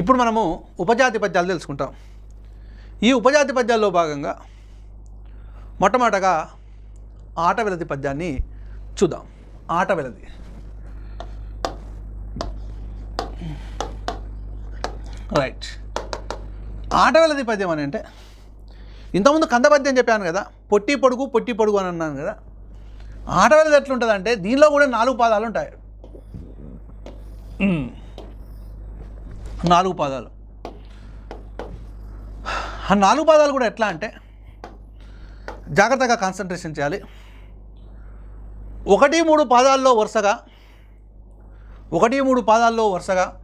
ఇప్పుడు మనము ఉపజాతి పద్యాలు తెలుసుకుంటాం. ఈ ఉపజాతి పద్యాల్లో భాగంగా మొట్టమొదటగా ఆట వెలది పద్యాన్ని చూద్దాం. ఆట వెలది. రైట్. ఆట వెలది పద్యం అని అంటే ఇంతకుముందు కంద పద్యం చెప్పాను కదా పొట్టి పొడుగు పొట్టి పొడుగు అని అన్నాను కదా ఆట వెలది ఎట్లుంటుందంటే దీనిలో కూడా నాలుగు పాదాలు ఉంటాయి. నాలుగు పాదాలు. ఆ నాలుగు పాదాలు కూడా ఎట్లా అంటే జాగ్రత్తగా కాన్సన్ట్రేషన్ చేయాలి. ఒకటి మూడు పాదాల్లో వరుసగా ఒకటి మూడు పాదాల్లో వరుసగా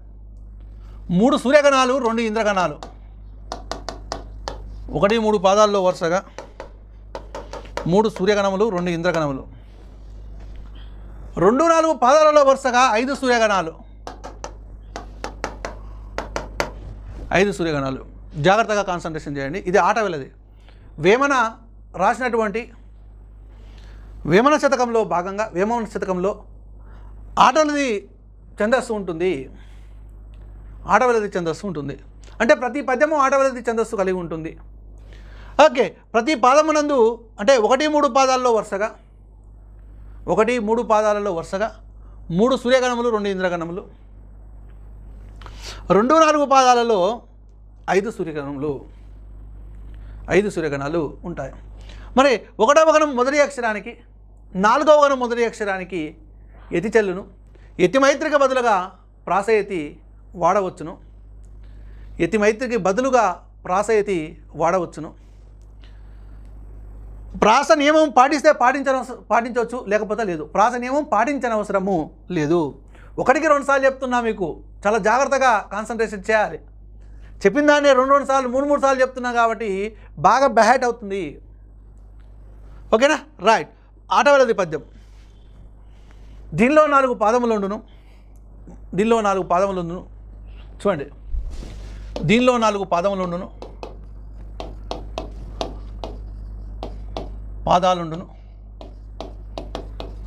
మూడు సూర్యగణాలు రెండు ఇంద్రగణాలు. ఒకటి మూడు పాదాల్లో వరుసగా మూడు సూర్యగణములు రెండు ఇంద్రగణములు. రెండు నాలుగు పాదాలలో వరుసగా ఐదు సూర్యగణాలు. ఐదు సూర్యగణాలు. జాగ్రత్తగా కాన్సన్ట్రేషన్ చేయండి. ఇది ఆట వెళ్ళది. వేమన రాసినటువంటి వేమన శతకంలో భాగంగా వేమన శతకంలో ఆటలది ఛందస్సు ఉంటుంది. ఆటవలది ఛందస్సు ఉంటుంది. అంటే ప్రతి పద్యము ఆటవలది ఛందస్సు కలిగి ఉంటుంది. ఓకే ప్రతి పాదమునందు అంటే ఒకటి మూడు పాదాల్లో వరుసగా ఒకటి మూడు పాదాలలో వరుసగా మూడు సూర్యగణములు రెండు ఇంద్రగణములు రెండు నాలుగు పాదాలలో ఐదు సూర్యగణములు ఐదు సూర్యగణాలు ఉంటాయి. మరి ఒకటవ గణం మొదటి అక్షరానికి నాలుగవ గణం మొదటి అక్షరానికి యతి చెల్లును యతిమైత్రికి బదులుగా ప్రాసయతి వాడవచ్చును. యతిమైత్రికి బదులుగా ప్రాసయతి వాడవచ్చును. ప్రాస నియమం పాటిస్తే పాటించ పాటించవచ్చు లేకపోతే లేదు. ప్రాస నియమం పాటించనవసరము లేదు. ఒకటికి రెండు సార్లు చెప్తున్నా మీకు. చాలా జాగ్రత్తగా కాన్సన్ట్రేషన్ చేయాలి. చెప్పిన దాన్ని రెండు రెండు సార్లు మూడు మూడు సార్లు చెప్తున్నా కాబట్టి బాగా బ్యాట్ అవుతుంది. ఓకేనా? రైట్ ఆటవలది పద్యం. దీనిలో నాలుగు పాదములు ఉండును. దీనిలో నాలుగు పాదములు ఉండును. చూడండి. దీనిలో నాలుగు పాదములు ఉండును. పాదాలుండును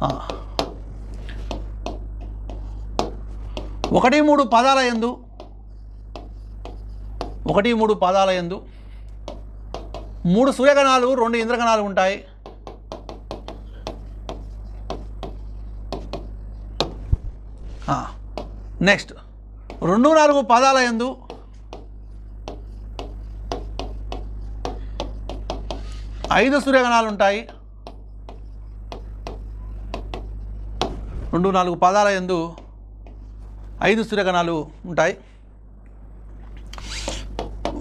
ఆ. ఒకటి మూడు పాదాల ఎందు ఒకటి మూడు పాదాల ఎందు మూడు సూర్యగణాలు రెండు ఇంద్రగణాలు ఉంటాయి. నెక్స్ట్ రెండు నాలుగు పాదాల ఎందు ఐదు సూర్యగణాలు ఉంటాయి. రెండు నాలుగు పాదాల ఎందు ఐదు సూర్యగణాలు ఉంటాయి.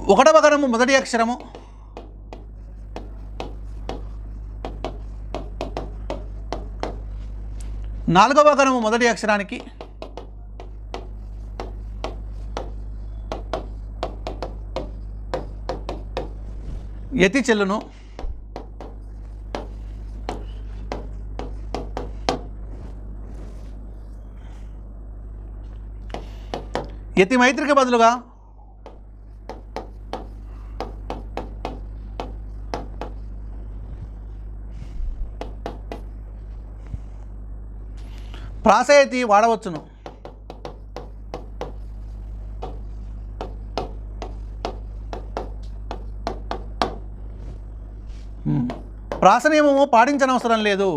ఒకటవ గణము మొదటి అక్షరము. నాలుగవ గణము మొదటి అక్షరానికి. యతి చెల్లును. యతి మైత్రికి బదులుగా ప్రాసయతి వాడవచ్చును. ప్రాసనియమము పాటించనవసరం లేదు.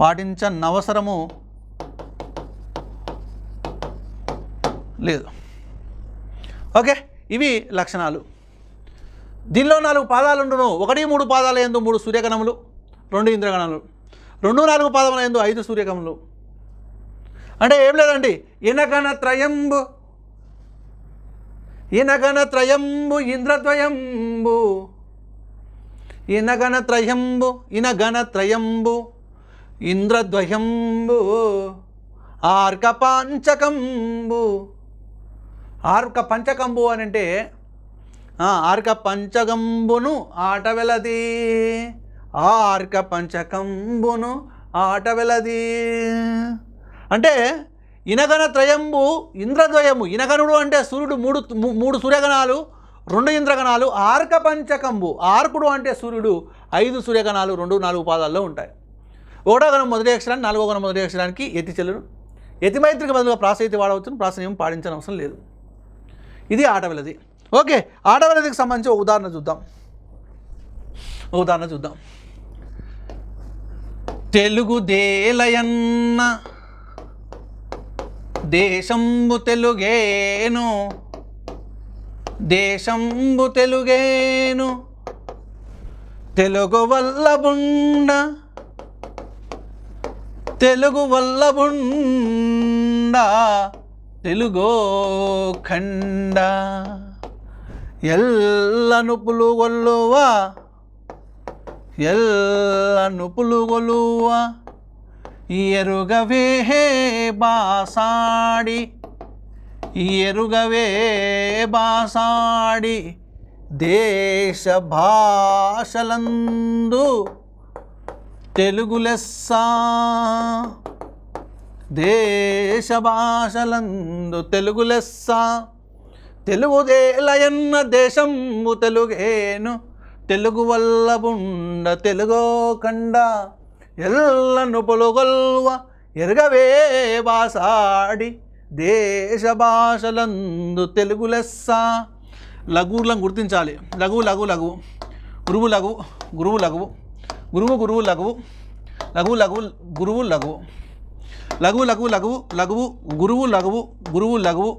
పాటించనవసరము లేదు. ఓకే ఇవి లక్షణాలు. దీనిలో నాలుగు పాదాలు ఉండును. ఒకటి మూడు పాదాల ఎందు మూడు సూర్యగణములు రెండు ఇంద్రగణములు రెండు నాలుగు పాదముల ఎందు ఐదు సూర్యగణములు. అంటే ఏం లేదండి ఇనగణ త్రయంబు ఇనగణ త్రయంబు ఇంద్రద్వయంబు ఇనగణ త్రయంబు ఇనగణ త్రయంబు ఇంద్రద్వయంబు ఆర్క పంచకంబు ఆర్క పంచకంబు అని అంటే ఆర్క పంచకంబును ఆట వెలది ఆర్క పంచకంబును ఆట వెలది అంటే ఇనగణ త్రయంబు ఇంద్రద్వయము. ఇనగనుడు అంటే సూర్యుడు మూడు మూడు సూర్యగణాలు రెండు ఇంద్రగణాలు. ఆర్క పంచకంబు ఆర్కుడు అంటే సూర్యుడు ఐదు సూర్యగణాలు రెండు నాలుగు పాదాల్లో ఉంటాయి. ఒకటో గణం మొదటి అక్షరాన్ని నాలుగో గణం మొదటి అక్షరానికి ఎతి చెల్లరు. ఎతి మైత్రికి బదులుగా ప్రాసైతి వాడవచ్చును ప్రాసనీయం పాటించిన అవసరం లేదు. ఇది ఆటవిలది ఓకే ఆటవిలదికి సంబంధించి ఒక ఉదాహరణ చూద్దాం. ఒక ఉదాహరణ చూద్దాం. తెలుగు దేలయన్న దేశంబు తెలుగేను దేశంబు తెలుగేను తెలుగు వల్ల బుండ తెలుగు వల్ల తెలుగో ఖండ. ఎల్ల నుపులు గొల్లువా ఎల్ల నుపులు గొలువా ఎరుగవే బాసాడి ఎరుగవే బాసాడి దేశ భాషలందు తెలుగు లెస్స. దేశ భాషలందు తెలుగు లెస్స. తెలుగుదేలయన్న దేశంబు తెలుగేను. తెలుగు వల్ల బుండ తెలుగో కండ. ఎల్లను పొలుగొల్వ ఎరగవే బాసాడి. దేశ భాషలందు తెలుగు లెస్స. లఘువులను గుర్తించాలి. లఘువు లఘు లఘువు గురువు లఘువు గురువు లఘువు గురువు గురువు లఘువు లఘువు లఘువు గురువు లఘువు లఘువు లఘువు లఘువు లఘువు గురువు లఘువు గురువు లఘువు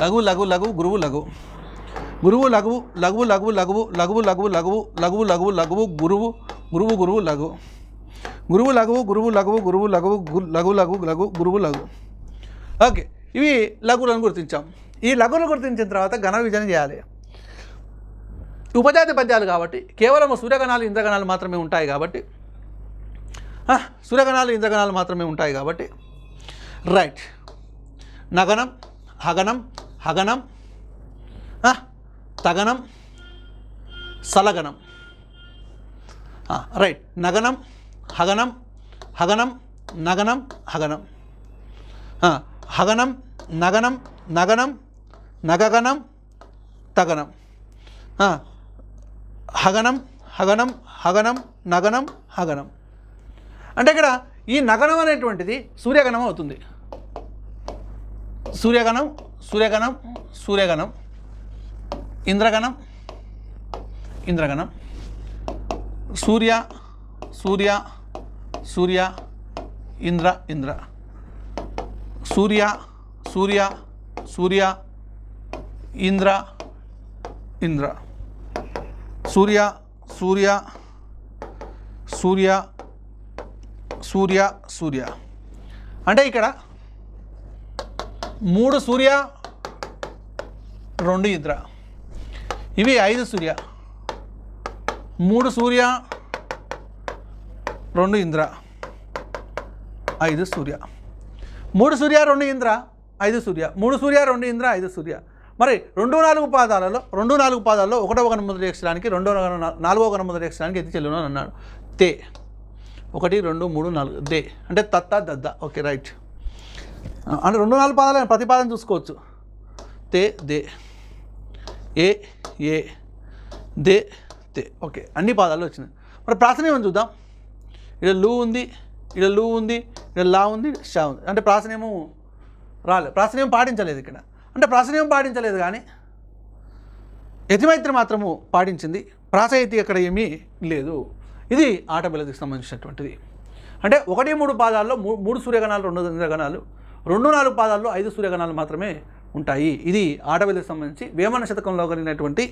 లఘువు లఘువు లఘువు గురువు లఘువు గురువు లఘువు లఘువు లఘువు లఘువు లఘువు లఘువు లఘువు లఘువు లఘువు లఘువు గురువు గురువు గురువు లఘువు గురువు లఘువు గురువు లఘువు గురువు లఘువు గు- లఘు లఘు లఘు గురువు లఘు ఓకే ఇవి లఘువులను గుర్తించాం ఈ లఘువులను గుర్తించిన తర్వాత ఘన విజయం చేయాలి ఉపజాతి పద్యాలు కాబట్టి కేవలం సూర్యగణాలు ఇంద్రగణాలు మాత్రమే ఉంటాయి కాబట్టి సూర్యగణాలు ఇంద్రగణాలు మాత్రమే ఉంటాయి కాబట్టి రైట్. నగనం హగనం హగనం తగనం సలగనం. రైట్. నగనం హగనం హగనం నగనం హగనం. హగనం నగనం నగనం నగగనం తగనం. హగనం హగనం హగనం నగనం హగనం. అంటే ఇక్కడ ఈ నగనం అనేటువంటిది సూర్యగణం అవుతుంది. సూర్యగణం సూర్యగణం సూర్యగణం ఇంద్రగణం ఇంద్రగణం. సూర్య సూర్య సూర్య ఇంద్ర ఇంద్ర. సూర్య సూర్య సూర్య ఇంద్ర ఇంద్ర. సూర్య సూర్య సూర్య సూర్య సూర్య. అంటే ఇక్కడ మూడు సూర్య రెండు ఇంద్ర. ఇవి ఐదు సూర్య. మూడు సూర్య రెండు ఇంద్ర. ఐదు సూర్య. మూడు సూర్య రెండు ఇంద్ర ఐదు సూర్య. మూడు సూర్య రెండు ఇంద్ర ఐదు సూర్య. మరి రెండు నాలుగు పాదాలలో రెండు నాలుగు పాదాల్లో ఒకటవ గణ అక్షరానికి రెండవ నాలుగవ గణ అక్షరానికి ఎత్తి చెల్లును అని అన్నాడు. తే. ఒకటి రెండు మూడు నాలుగు దే. అంటే తత్త దద్ద. Okay right. అంటే రెండు నాలుగు పాదాలు ప్రతిపాదన చూసుకోవచ్చు. తే దే. ఏ ఏ దే తే. ఓకే అన్ని పాదాలు వచ్చినాయి. మరి ప్రాసనీయం చూద్దాం? ఇక్కడ లూ ఉంది ఇక్కడ లూ ఉంది ఇక్కడ లా ఉంది షా ఉంది. అంటే ప్రాసనీయము రాలేదు ప్రాసనీయం పాటించలేదు ఇక్కడ. అంటే ప్రాసనీయం పాటించలేదు కానీ యతిమైత్రి మాత్రము పాటించింది ప్రాసయతి అక్కడ ఏమీ లేదు. ఇది ఆట సంబంధించినటువంటిది. అంటే ఒకటి మూడు పాదాల్లో మూడు సూర్యగణాలు రెండు ఇంద్రగణాలు రెండు నాలుగు పాదాల్లో ఐదు సూర్యగణాలు మాత్రమే ఉంటాయి. ఇది ఆటవిలకి సంబంధించి వేమన శతకంలో కలిగినటువంటి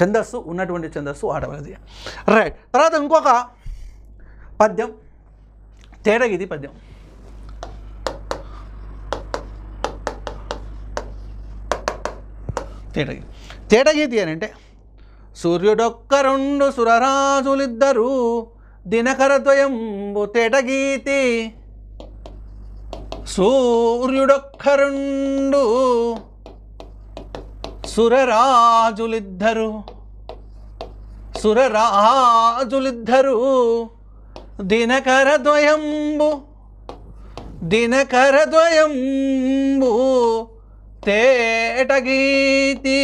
ఛందస్సు ఉన్నటువంటి ఛందస్సు ఆటవిలది రైట్. తర్వాత ఇంకొక పద్యం తేడగిది పద్యం. తేటగి తేటగీతి అని అంటే సూర్యుడొక్క రెండు సురరాజులిద్దరు దినకరద్వయంబు తేటగీతి సూర్యుడొక్క రెండు సురరాజులిద్దరు సురరాజులిద్దరు దినకరద్వయంబు దినకరద్వయంబు తేటగీతి.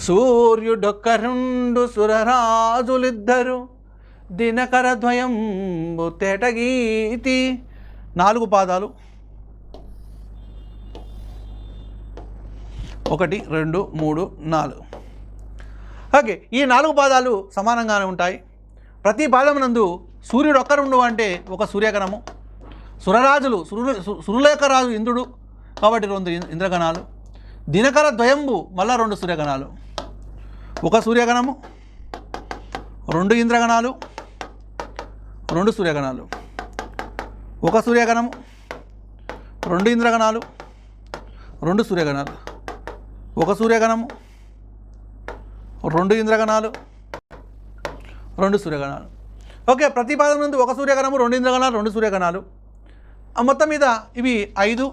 సూర్యుడొక్క రెండు సురరాజులిద్దరు దినకర ద్వయం తేటగీతి. నాలుగు పాదాలు. ఒకటి రెండు మూడు నాలుగు. ఓకే ఈ నాలుగు పాదాలు సమానంగానే ఉంటాయి. ప్రతి పాదం నందు సూర్యుడు ఒక్కరుండు అంటే ఒక సూర్యకరము సురరాజులు సురు సురులేఖరాజు ఇంద్రుడు. కాబట్టి రెండు ఇంద్రగణాలు. దినకర ద్వయంబు మళ్ళా రెండు సూర్యగణాలు. ఒక సూర్యగణము రెండు ఇంద్రగణాలు రెండు సూర్యగణాలు. ఒక సూర్యగణము రెండు ఇంద్రగణాలు రెండు సూర్యగణాలు. ఒక సూర్యగణము రెండు ఇంద్రగణాలు రెండు సూర్యగణాలు. ఓకే ప్రతిపాదన నుండి ఒక సూర్యగణము రెండు ఇంద్రగణాలు రెండు సూర్యగణాలు. ఆ మొత్తం మీద ఇవి ఐదు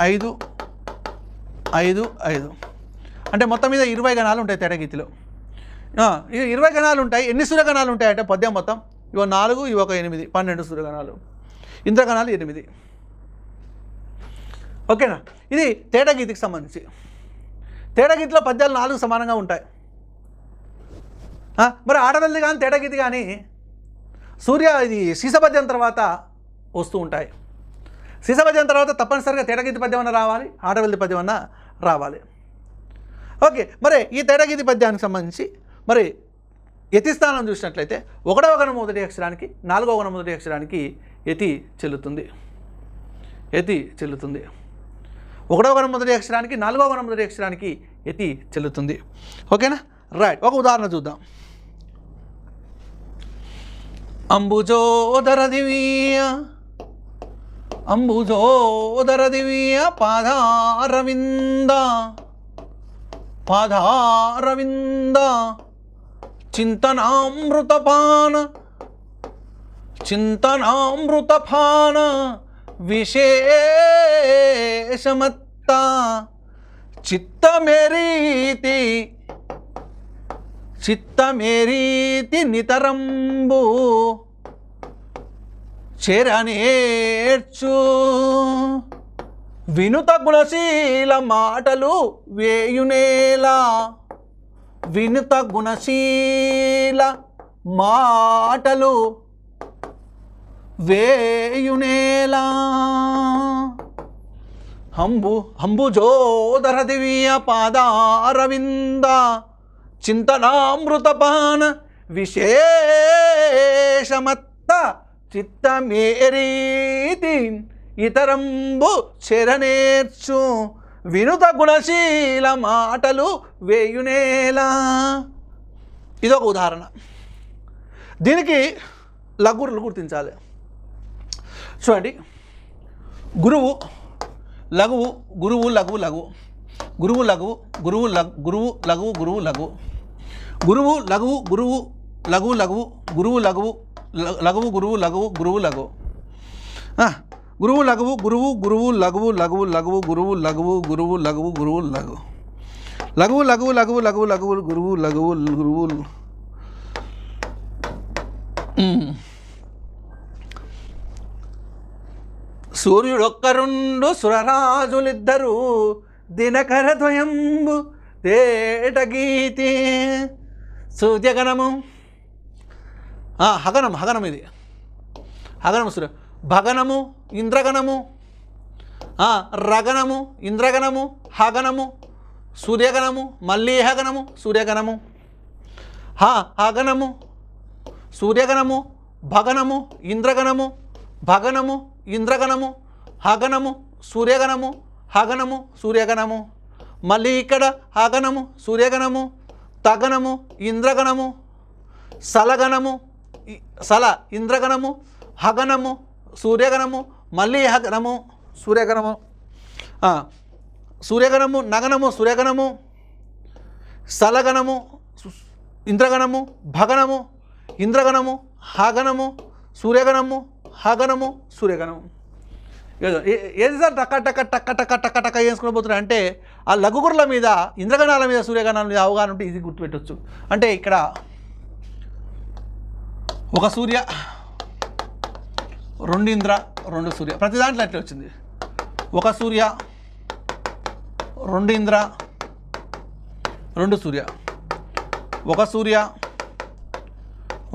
ఐదు ఐదు ఐదు. అంటే మొత్తం మీద ఇరవై గణాలు ఉంటాయి తెరగీతిలో ఇరవై గణాలు ఉంటాయి. ఎన్ని సూర్యగణాలు ఉంటాయి అంటే పద్యం మొత్తం? ఇవ నాలుగు ఇవి ఒక ఎనిమిది. పన్నెండు సూర్యగణాలు. ఇంద్రగణాలు ఎనిమిది. ఓకేనా? ఇది తేటగీతికి సంబంధించి. తేటగీతిలో పద్యాలు నాలుగు సమానంగా ఉంటాయి. మరి ఆడవల్లి కానీ తేటగీతి కానీ సూర్య ఇది సీసపద్యం తర్వాత వస్తూ ఉంటాయి. సీసపద్యం తర్వాత తప్పనిసరిగా తేటగీతి పద్యం అన్న రావాలి ఆడవల్లి పద్యం అన్న రావాలి. ఓకే మరి ఈ తేటగీతి పద్యానికి సంబంధించి మరి యతిస్థానం చూసినట్లయితే ఒకటవ గణ మొదటి అక్షరానికి నాలుగవ గణ మొదటి అక్షరానికి యతి చెల్లుతుంది. యతి చెల్లుతుంది. ఒకటవ గణం మొదటి అక్షరానికి నాలుగవ గణం మొదటి అక్షరానికి యతి చెల్లుతుంది. ఓకేనా? రైట్ ఒక ఉదాహరణ చూద్దాం. అంబుజోదర దివీయ అంబుజోదర దివ్య పాదారవింద. పాదారవింద. చింతనామృతపాన. చింతనామృతపాన. విశేషమత్త. చిత్తమెరీతి. చిత్తమెరీతి నితరంబు. చెరనేర్చు వినుత గుణశీల మాటలు వేయునేలా. వినుత గుణశీల మాటలు వేయునేలా. హంబు హంబుజోదర దివ్య పాదారవింద చింతనామృతపాన విశేషమత్త చిత్తమేరీతి ఇతరంబు చెరనేర్చు వినుత గుణశీల మాటలు వేయునేలా. ఇదొక ఉదాహరణ. దీనికి లఘురులు గుర్తించాలి. చూడండి. గురువు లఘువు గురువు లఘువు లఘువు. గురువు లఘువు గురువు లఘు గురువు లఘువు గురువు లఘువు. గురువు లఘువు గురువు లఘువు లఘువు గురువు లఘువు లఘువు గురువు లఘువు గురువు లఘువు ఆ, గురువు లఘువు గురువు గురువు లఘువు లఘువు లఘువు గురువు లఘువు గురువు లఘువు గురువు లఘువు లఘువు లఘువు లఘువు లఘువు లఘువు గురువు లఘువు గురువు ఉమ్. సూర్యుడొక్కరుండు సురరాజులిద్దరు దినకర ద్వయంబు తేటగీతి సూర్యగణము ఆ, హగనం హగనం ఇది. హగనము సూర్య. భగనము ఇంద్రగణము రగణము ఇంద్రగణము హగనము సూర్యగణము మళ్ళీ హగనము సూర్యగణము. హ హగనము సూర్యగణము భగనము ఇంద్రగణము భగనము ఇంద్రగణము హగనము సూర్యగణము హగనము సూర్యగణము. మళ్ళీ ఇక్కడ హగనము సూర్యగణము తగనము ఇంద్రగణము సలగణము సల ఇంద్రగణము హగనము సూర్యగణము మళ్ళీ హగనము సూర్యగణము సూర్యగణము నగనము సూర్యగణము సలగణము ఇంద్రగణము భగనము ఇంద్రగణము హగణము సూర్యగణము హగణము సూర్యగణము. ఏదో ఏ- ఏది సార్ టక్క టక్క టక్క టక్క టక్క టక్క చేసుకుని పోతున్నారు అంటే ఆ లఘుగురుల మీద ఇంద్రగణాల మీద సూర్యగణాల మీద అవగాహన ఉంటే ఇది గుర్తుపెట్టవచ్చు అంటే ఇక్కడ ఒక సూర్య రెండు ఇంద్ర రెండు సూర్య. ప్రతి దాంట్లో అట్లా వచ్చింది. ఒక సూర్య రెండు ఇంద్ర రెండు సూర్య. ఒక సూర్య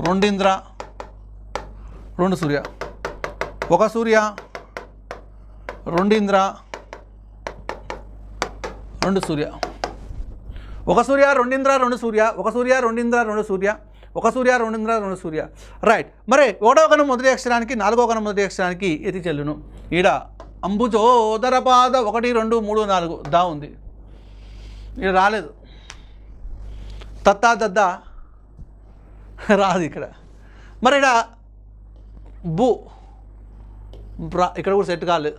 రెండు ఇంద్ర రెండు సూర్య. ఒక సూర్య రెండు ఇంద్ర రెండు సూర్య. ఒక సూర్య రెండు ఇంద్ర రెండు సూర్య. ఒక సూర్య రెండు ఇంద్ర రెండు సూర్య. ఒక సూర్య రెండు ఇంద్ర రెండు సూర్య. రైట్ మరి ఒకటో గణం మొదటి అక్షరానికి నాలుగో గణం మొదటి అక్షరానికి ఎతి చెల్లును. ఈడ అంబుజోదర పాద ఒకటి రెండు మూడు నాలుగు. దా ఉంది. ఈడ రాలేదు. తత్తా దద్దా రాదు ఇక్కడ. మరి ఇక్కడ బు బ్రా ఇక్కడ కూడా సెట్ కాలేదు.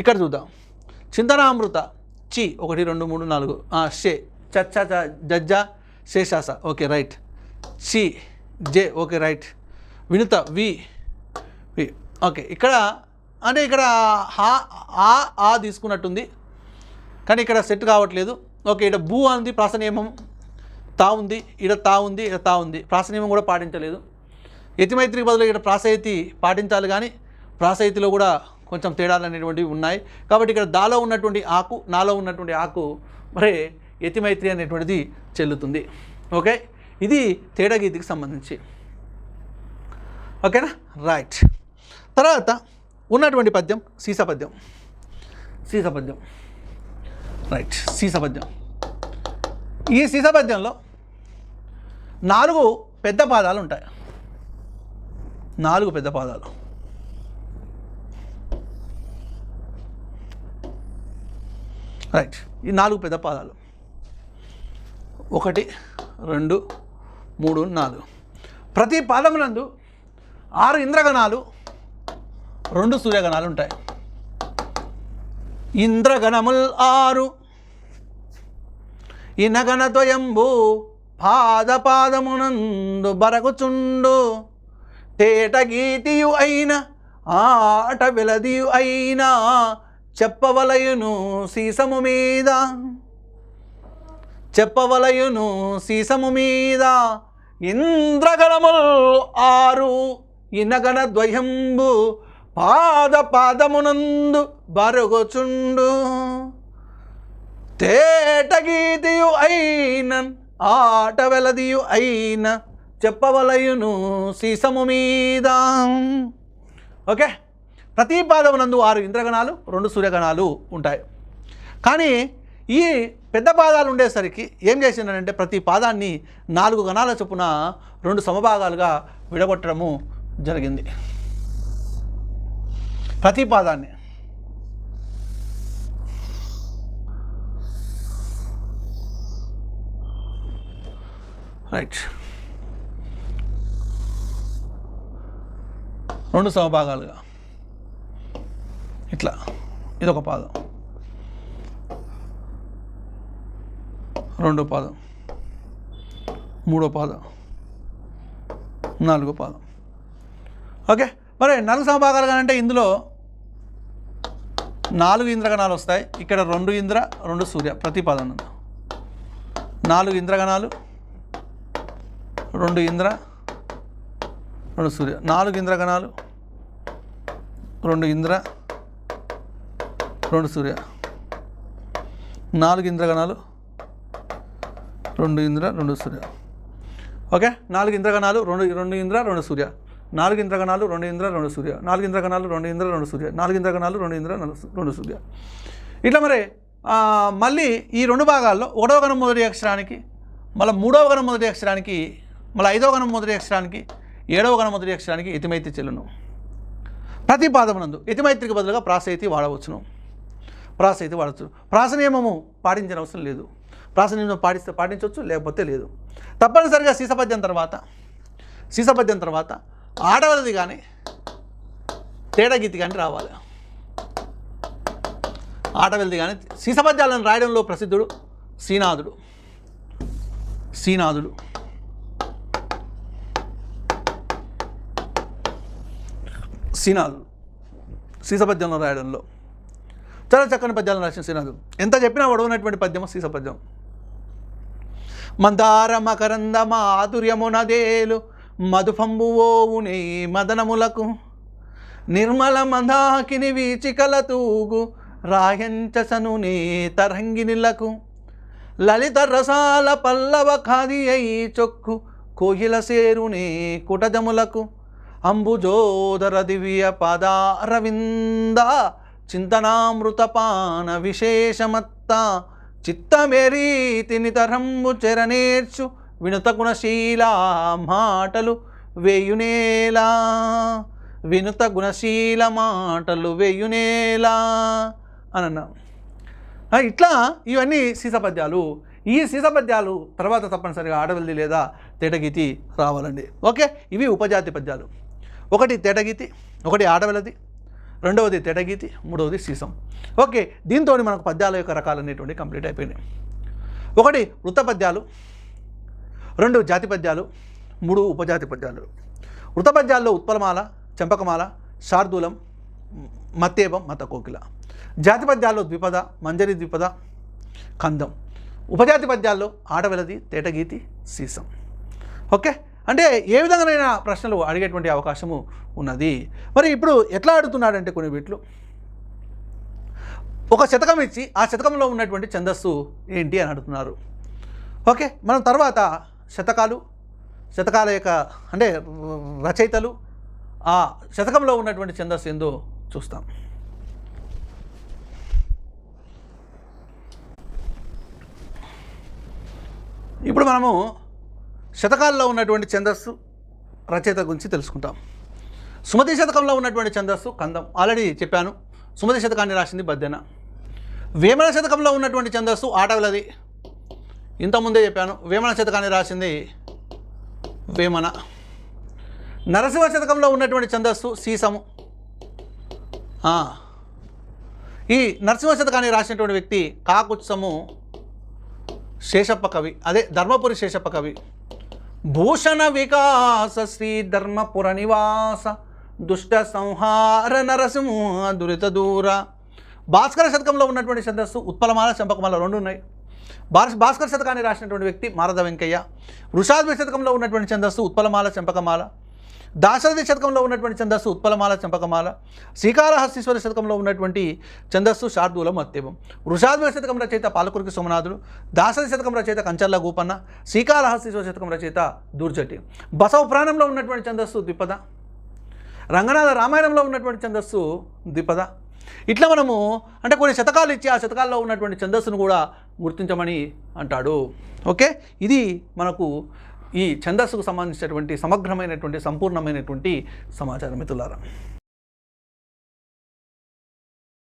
ఇక్కడ చూద్దాం. చింతనామృత చి ఒకటి రెండు మూడు నాలుగు. షే. చచ్చ చ జజ్జ శేషాస. Okay right. సి జే ఓకే రైట్. వినుత వి వి. ఓకే ఇక్కడ అంటే ఇక్కడ హా ఆ ఆ తీసుకున్నట్టుంది. కానీ ఇక్కడ సెట్ కావట్లేదు. ఓకే ఇక్కడ భూ అంది ప్రాసనియమం తా ఉంది ఇక్కడ తా ఉంది ఇక్కడ తా ఉంది. ప్రాసనియమం కూడా పాటించలేదు. యతిమైత్రికి బదులు ఇక్కడ ప్రాసయతి పాటించాలి కానీ ప్రాసయతిలో కూడా కొంచెం తేడాలు అనేటువంటివి ఉన్నాయి. కాబట్టి ఇక్కడ దాలో ఉన్నటువంటి ఆకు నాలో ఉన్నటువంటి ఆకు మరి యతిమైత్రి అనేటువంటిది చెల్లుతుంది. ఓకే? ఇది తేడా గీతికి సంబంధించి. ఓకేనా? రైట్ తర్వాత ఉన్నటువంటి పద్యం సీస పద్యం. సీస పద్యం. రైట్ సీస పద్యం. ఈ సీస పద్యంలో నాలుగు పెద్ద పాదాలు ఉంటాయి. నాలుగు పెద్ద పాదాలు. రైట్ ఈ నాలుగు పెద్ద పాదాలు. ఒకటి రెండు మూడు నాలుగు. ప్రతి పాదమునందు ఆరు ఇంద్రగణాలు రెండు సూర్యగణాలు ఉంటాయి. ఇంద్రగణముల్ ఆరు. ఇనగణద్వయంబు పాదపాదమునందు బరకుచుండు తేటగీతియు అయిన ఆట వెలదియు అయినా చెప్పవలయును సీసము మీద. చెప్పవలయును సీసము మీద. ఇంద్రగణముల్ ఆరు ఇనగణ ద్వయంబు పాద పాదమునందు బరుగుచుండు. తేటగీతియు అయిన ఆట వెలదియు అయిన చెప్పవలయును సీసము మీద. ఓకే? ప్రతి పాదమునందు ఆరు ఇంద్రగణాలు రెండు సూర్యగణాలు ఉంటాయి. కానీ ఈ పెద్ద పాదాలు ఉండేసరికి ఏం చేసిందంటే ప్రతి పాదాన్ని నాలుగు గణాల చొప్పున రెండు సమభాగాలుగా విడగొట్టడము జరిగింది. ప్రతి పాదాన్ని. రైట్. రెండు సమభాగాలుగా. ఇట్లా. ఇదొక పాదం. రెండో పాదం. మూడో పాదం. నాలుగో పాదం. ఓకే మరి నాలుగు సమభాగాలు అంటే ఇందులో నాలుగు ఇంద్రగణాలు వస్తాయి. ఇక్కడ రెండు ఇంద్ర రెండు సూర్య ప్రతి పాదం నాలుగు ఇంద్రగణాలు రెండు ఇంద్ర రెండు సూర్య. నాలుగు ఇంద్రగణాలు రెండు ఇంద్ర రెండు సూర్య. నాలుగు ఇంద్రగణాలు రెండు ఇంద్ర రెండు సూర్య. ఓకే? నాలుగు ఇంద్రగణాలు రెండు రెండు ఇంద్ర రెండు సూర్య. నాలుగు ఇంద్రగణాలు రెండు ఇంద్ర రెండు సూర్య. నాలుగు ఇంద్రగణాలు రెండు ఇంద్ర రెండు సూర్య. నాలుగు ఇంద్రగణాలు రెండు ఇంద్ర రెండు సూర్య. ఇట్లా మరి మళ్ళీ ఈ రెండు భాగాల్లో ఒకటవ గణం మొదటి అక్షరానికి మళ్ళీ మూడవ గణం మొదటి అక్షరానికి మళ్ళీ ఐదవ గణం మొదటి అక్షరానికి ఏడవ గణం మొదటి అక్షరానికి ఇతిమైతి చెల్లును. ప్రతి పాదమునందు ఇతిమైత్రికి బదులుగా ప్రాసైతి వాడవచ్చును. ప్రాసైతి వాడవచ్చు. ప్రాస నియమము పాటించిన అవసరం లేదు. ప్రాసనింసం పాటిస్తే పాటించవచ్చు లేకపోతే లేదు. తప్పనిసరిగా సీసపద్యం తర్వాత సీసపద్యం తర్వాత ఆడవలది కానీ తేడగీతి కానీ రావాలి. ఆటవెల్ది కానీ సీసపద్యాలను రాయడంలో ప్రసిద్ధుడు శ్రీనాథుడు శ్రీనాథుడు శ్రీనాథుడు సీసపద్యంలో రాయడంలో. చాలా చక్కని పద్యాలను రాసిన శ్రీనాథుడు ఎంత చెప్పినా ఒడవనటువంటి పద్యము సీసపద్యం మందార మకరంద మాధుర్యమునదేలు మధుఫంబువోవునే మదనములకు నిర్మల మందాకిని వీచికల తూగు రాయంచసనునే తరంగినిలకు లలిత రసాల పల్లవ ఖాది అయి చొక్కు కోహిల సేరునే కుటజములకు అంబుజోదర దివ్య పదారవింద చింతనామృతపాన విశేషమత్తా చిత్తమేరీతి తరంబు చెరనేర్చు వినుత గుణశీల మాటలు వేయునేలా. వినుత గుణశీల మాటలు వేయునేలా. అని అన్నా ఇట్లా ఇవన్నీ సీసపద్యాలు ఈ సీసపద్యాలు తర్వాత తప్పనిసరిగా ఆడవల్లి లేదా తేటగీతి రావాలండి. ఓకే? ఇవి ఉపజాతి పద్యాలు. ఒకటి తేటగీతి ఒకటి ఆడవలది రెండవది తేటగీతి మూడవది సీసం. ఓకే దీంతో మనకు పద్యాల యొక్క రకాలు అనేటువంటి కంప్లీట్ అయిపోయినాయి. ఒకటి వృత్త పద్యాలు రెండు జాతి పద్యాలు మూడు ఉపజాతి పద్యాలు. వృత పద్యాల్లో ఉత్పలమాల చంపకమాల శార్దూలం మత్తేపం మత కోకిల జాతి పద్యాల్లో ద్విపద మంజరి ద్విపద కందం. ఉపజాతి పద్యాల్లో ఆడవెలది తేటగీతి సీసం. ఓకే? అంటే ఏ విధంగానైనా ప్రశ్నలు అడిగేటువంటి అవకాశము ఉన్నది. మరి ఇప్పుడు ఎట్లా అడుగుతున్నాడంటే కొన్ని వీట్లు. ఒక శతకం ఇచ్చి ఆ శతకంలో ఉన్నటువంటి ఛందస్సు ఏంటి అని అడుగుతున్నారు. ఓకే మనం తర్వాత శతకాలు శతకాల యొక్క అంటే రచయితలు ఆ శతకంలో ఉన్నటువంటి ఛందస్సు ఏందో చూస్తాం. ఇప్పుడు మనము శతకాల్లో ఉన్నటువంటి ఛందస్సు రచయిత గురించి తెలుసుకుంటాం. సుమతి శతకంలో ఉన్నటువంటి ఛందస్సు కందం. ఆల్రెడీ చెప్పాను. సుమతి శతకాన్ని రాసింది బద్దెన. వేమన శతకంలో ఉన్నటువంటి ఛందస్సు ఆటవిలది. ఇంతకుముందే చెప్పాను. వేమన శతకాన్ని రాసింది వేమన. నరసింహ శతకంలో ఉన్నటువంటి ఛందస్సు సీసము. ఈ నరసింహ శతకాన్ని రాసినటువంటి వ్యక్తి కాకుత్సము శేషప్ప కవి. అదే ధర్మపురి శేషప్ప కవి. భూషణ వికాస శ్రీ ధర్మపుర నివాస దుష్ట సంహార నరసింహ దురిత దూర. భాస్కర శతకంలో ఉన్నటువంటి ఛందస్సు ఉత్పలమాల చంపకమాల రెండు ఉన్నాయి. భాస్ భాస్కర శతకాన్ని రాసినటువంటి వ్యక్తి మారద వెంకయ్య. వృషాద్వి శతకంలో ఉన్నటువంటి ఛందస్సు ఉత్పలమాల చంపకమాల దాశరథి శతకంలో ఉన్నటువంటి ఛందస్సు ఉత్పలమాల చంపకమాల శ్రీకాళహస్తీశ్వర శతకంలో ఉన్నటువంటి ఛందస్సు శార్దూలం అత్యవం వృషాద్వి శతకం రచయిత పాలకురికి సోమనాథుడు దాశరథి శతకం రచయిత కంచర్ల గోపన్న శ్రీకాళహస్తీశ్వర శతకం రచయిత దూర్జటి. బసవ ప్రాణంలో ఉన్నటువంటి ఛందస్సు ద్విపద. రంగనాథ రామాయణంలో ఉన్నటువంటి ఛందస్సు ద్విపద. ఇట్లా మనము అంటే కొన్ని శతకాలు ఇచ్చి ఆ శతకాల్లో ఉన్నటువంటి ఛందస్సును కూడా గుర్తించమని అంటాడు. ఓకే? ఇది మనకు ఈ ఛందస్సుకు సంబంధించినటువంటి సమగ్రమైనటువంటి సంపూర్ణమైనటువంటి సమాచారం మిత్రులారా.